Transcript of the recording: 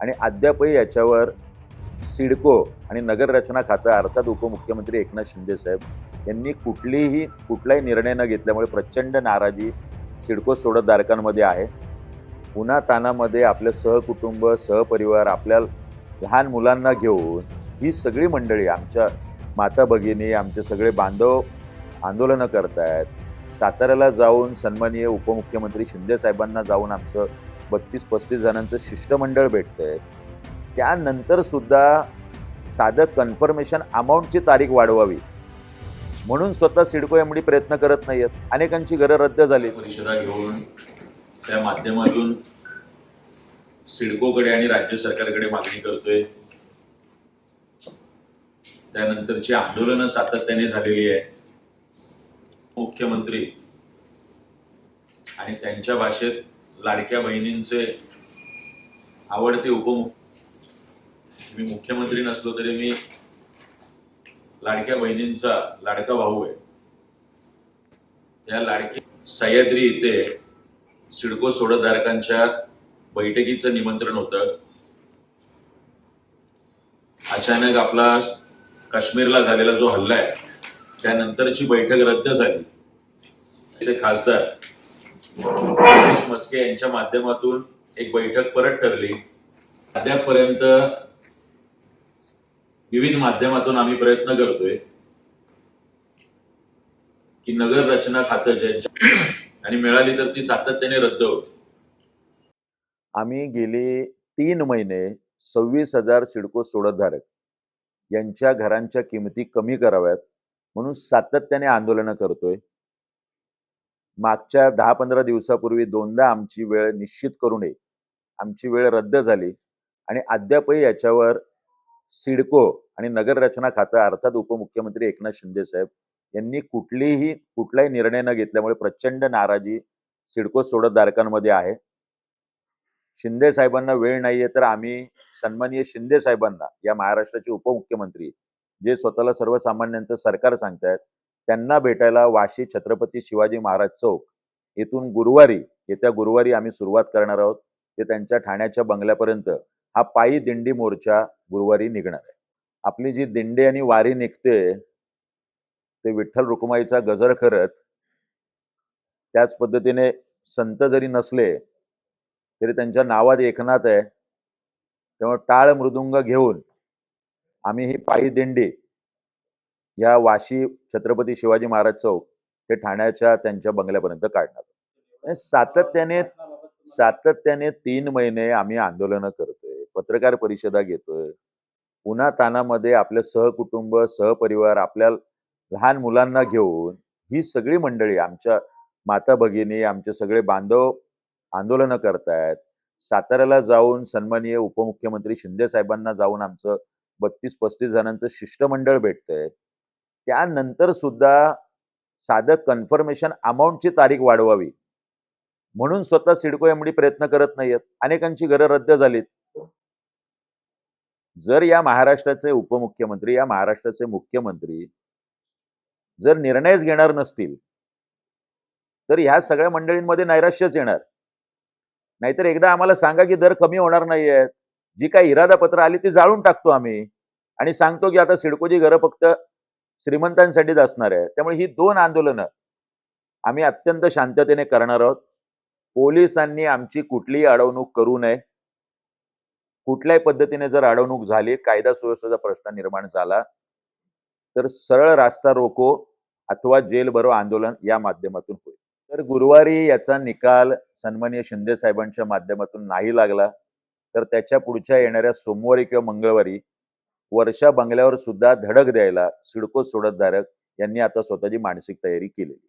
आणि अद्यापही याच्यावर सिडको आणि नगररचना खातं अर्थात उपमुख्यमंत्री एकनाथ शिंदे साहेब यांनी कुठलीही कुठलाही निर्णय न घेतल्यामुळे प्रचंड नाराजी सिडको सोडतधारकांमध्ये आहे. उन्हा तानामध्ये आपलं सहकुटुंब सहपरिवार आपल्या लहान मुलांना घेऊन ही सगळी मंडळी आमच्या माता भगिनी आमचे सगळे बांधव आंदोलनं करतायत. साताऱ्याला जाऊन सन्माननीय उपमुख्यमंत्री शिंदे साहेबांना जाऊन आमचं बत्तीस पस्तीस जणांचं शिष्टमंडळ भेटतंय. त्यानंतर सुद्धा साधं कन्फर्मेशन अमाऊंटची तारीख वाढवावी. म्हणून स्वतः सिडको एमडी प्रयत्न करत नाहीयेत. अनेकांची घरं रद्द झाली परिषदा घेऊन त्या माध्यमातून सिडकोकडे आणि राज्य सरकारकडे मागणी करतोय. त्यानंतरची आंदोलनं सातत्याने झालेली आहे. मुख्यमंत्री. आणि त्यांच्या भाषेत लाडक्या बहिणींचे आवडते उपमुख. मी मुख्यमंत्री नसलो तरी मी लाडक्या बहिणींचा लाडका भाऊ आहे. त्या लाडकी सह्याद्री इथे सिडको सोडतधारकांच्या बैठकीचं निमंत्रण होतं. अचानक आपला काश्मीरला झालेला जो हल्ला आहे त्यानंतरची बैठक रद्द झाली. खासदार नितीश मस्के यांच्या माध्यमातून एक बैठक परत ठरली. अद्यापर्यंत विविध माध्यमातून आम्ही प्रयत्न करतोय की नगर रचना खातं ज्यांच्या आणि मिळाली तर ती सातत्याने रद्द होते आम्ही गेले तीन महिने सव्वीस हजार सिडको सोडतधारक यांच्या घरांच्या किमती कमी कराव्यात. म्हणून सातत्याने आंदोलनं करतोय. मागच्या दहा पंधरा दिवसापूर्वी दोनदा आमची वेळ निश्चित करू नये. आमची वेळ रद्द झाली आणि अद्यापही याच्यावर सिडको आणि नगररचना खातं अर्थात उपमुख्यमंत्री एकनाथ शिंदे साहेब यांनी कुठलीही कुठलाही निर्णय न घेतल्यामुळे प्रचंड नाराजी सिडको सोडतधारकांमध्ये आहे. शिंदे साहेबांना वेळ नाहीये तर आम्ही सन्माननीय शिंदे साहेबांना या महाराष्ट्राचे उपमुख्यमंत्री जे स्वतःला सर्वसामान्यांचं सरकार सांगतायत त्यांना भेटायला वाशी छत्रपती शिवाजी महाराज चौक येथून गुरुवारी येत्या गुरुवारी आम्ही सुरुवात करणार आहोत. ते त्यांच्या ठाण्याच्या बंगल्यापर्यंत हा पायी दिंडी मोर्चा गुरुवारी निघणार आहे. आपली जी दिंडी आणि वारी निघते ते विठ्ठल रुक्माईचा गजर करत त्याच पद्धतीने संत जरी नसले तरी त्यांच्या नावात एकनाथ आहे. त्यामुळे टाळ मृदुंग घेऊन आम्ही ही पायी दिंडी या वाशी छत्रपती शिवाजी महाराज चौक हे ठाण्याच्या त्यांच्या बंगल्यापर्यंत काढणार. म्हणजे सातत्याने सातत्याने तीन महिने आम्ही आंदोलनं करतोय पत्रकार परिषदा घेतोय. पुन्हा तानामध्ये आपलं सहकुटुंब सहपरिवार आपल्या लहान मुलांना घेऊन ही सगळी मंडळी आमच्या माता भगिनी आमचे सगळे बांधव आंदोलनं करतायत. साताऱ्याला जाऊन सन्माननीय उपमुख्यमंत्री शिंदे साहेबांना जाऊन आमचं बत्तीस पस्तीस जणांचं शिष्टमंडळ भेटतंय. त्यानंतर सुद्धा साधं कन्फर्मेशन अमाऊंटची तारीख वाढवावी. म्हणून स्वतः सिडको एमडी प्रयत्न करत नाहीयेत. अनेकांची घरं रद्द झालीत. जर या महाराष्ट्राचे उपमुख्यमंत्री या महाराष्ट्राचे मुख्यमंत्री जर निर्णयच घेणार नसतील तर ह्या सगळ्या मंडळींमध्ये नैराश्यच येणार. नाहीतर एकदा आम्हाला सांगा की दर कमी होणार नाहीयेत. जी काही इरादा पत्र आली ती जाळून टाकतो आम्ही. आणि सांगतो की आता सिडकोची घरं फक्त श्रीमंतांसाठीच असणार आहे त्यामुळे ही दोन आंदोलनं आम्ही अत्यंत शांततेने करणार आहोत. पोलिसांनी आमची कुठलीही अडवणूक करू नये. कुठल्याही पद्धतीने जर अडवणूक झाली कायदा सुव्यवस्थेचा प्रश्न निर्माण झाला तर सरळ रास्ता रोको अथवा जेल भरो आंदोलन या माध्यमातून होईल. तर गुरुवारी याचा निकाल सन्मान्य शिंदे साहेबांच्या माध्यमातून नाही लागला. तर त्याच्या पुढच्या येणाऱ्या सोमवारी किंवा मंगळवारी वर्षा बंगल्यावर सुद्धा धडक द्यायला सिडको सोडतधारक यांनी आता स्वतःची मानसिक तयारी केलेली